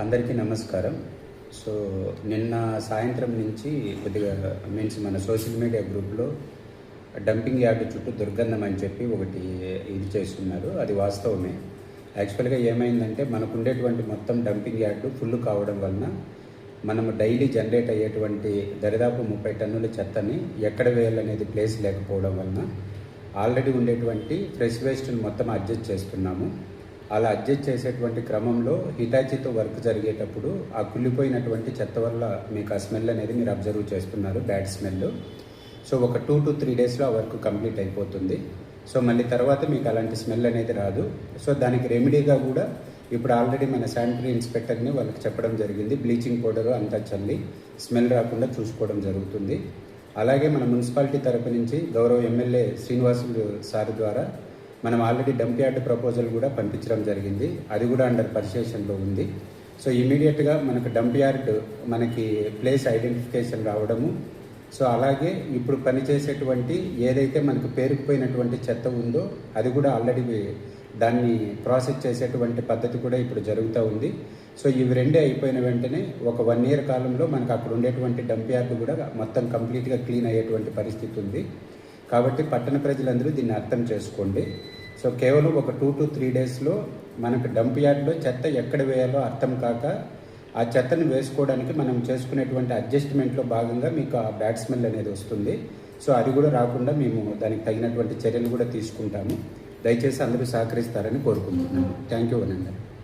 అందరికీ నమస్కారం. సో నిన్న సాయంత్రం నుంచి కొద్దిగా మీన్స్ మన సోషల్ మీడియా గ్రూప్లో డంపింగ్ యార్డ్ చుట్టూ దుర్గంధం అని చెప్పి ఒకటి ఇది చేస్తున్నారు. అది వాస్తవమే. యాక్చువల్గా ఏమైందంటే మనకు ఉండేటువంటి మొత్తం డంపింగ్ యార్డు ఫుల్ కావడం వలన మనము డైలీ జనరేట్ అయ్యేటువంటి దరిదాపు ముప్పై టన్నుల చెత్తని ఎక్కడ వేయాలనేది ప్లేస్ లేకపోవడం వలన ఆల్రెడీ ఉండేటువంటి ఫ్రెష్ వేస్ట్ని మొత్తం అడ్జస్ట్ చేస్తున్నాము. అలా అడ్జస్ట్ చేసేటువంటి క్రమంలో హిటాచితో వర్క్ జరిగేటప్పుడు ఆ కుళ్ళిపోయినటువంటి చెత్త వల్ల మీకు ఆ స్మెల్ అనేది మీరు అబ్జర్వ్ చేస్తున్నారు బ్యాడ్ స్మెల్. సో ఒక టూ టు త్రీ డేస్లో ఆ వర్క్ కంప్లీట్ అయిపోతుంది. సో మళ్ళీ తర్వాత మీకు అలాంటి స్మెల్ అనేది రాదు. సో దానికి రెమెడీగా కూడా ఇప్పుడు ఆల్రెడీ మన శానిటరీ ఇన్స్పెక్టర్ని వాళ్ళకి చెప్పడం జరిగింది. బ్లీచింగ్ పౌడర్ అంతా చల్లి స్మెల్ రాకుండా చూసుకోవడం జరుగుతుంది. అలాగే మన మున్సిపాలిటీ తరపు నుంచి గౌరవ ఎమ్మెల్యే శ్రీనివాసులు సార్ ద్వారా మనం ఆల్రెడీ డంప్ యార్డ్ ప్రపోజల్ కూడా పంపించడం జరిగింది. అది కూడా అండర్ పర్సేషన్లో ఉంది. సో ఇమీడియట్గా మనకు డంప్ యార్డ్ మనకి ప్లేస్ ఐడెంటిఫికేషన్ రావడము. సో అలాగే ఇప్పుడు పనిచేసేటువంటి ఏదైతే మనకు పేరుకుపోయినటువంటి చెత్త ఉందో అది కూడా ఆల్రెడీ దాన్ని ప్రాసెస్ చేసేటువంటి పద్ధతి కూడా ఇప్పుడు జరుగుతూ ఉంది. సో ఇవి రెండే అయిపోయిన వెంటనే ఒక వన్ ఇయర్ కాలంలో మనకు అక్కడ ఉండేటువంటి డంప్ యార్డ్ కూడా మొత్తం కంప్లీట్గా క్లీన్ అయ్యేటువంటి పరిస్థితి ఉంది. కాబట్టి పట్టణ ప్రజలందరూ దీన్ని అర్థం చేసుకోండి. సో కేవలం ఒక టూ టు త్రీ డేస్లో మనకు డంప్ యార్డ్లో చెత్త ఎక్కడ వేయాలో అర్థం కాక ఆ చెత్తను వేసుకోవడానికి మనం చేసుకునేటువంటి అడ్జస్ట్మెంట్లో భాగంగా మీకు ఆ బ్యాడ్ స్మెల్ అనేది వస్తుంది. సో అది కూడా రాకుండా మేము దానికి తగినటువంటి చర్యలు కూడా తీసుకుంటాము. దయచేసి అందరూ సహకరిస్తారని కోరుకుంటున్నాను థ్యాంక్ యూ అనందరూ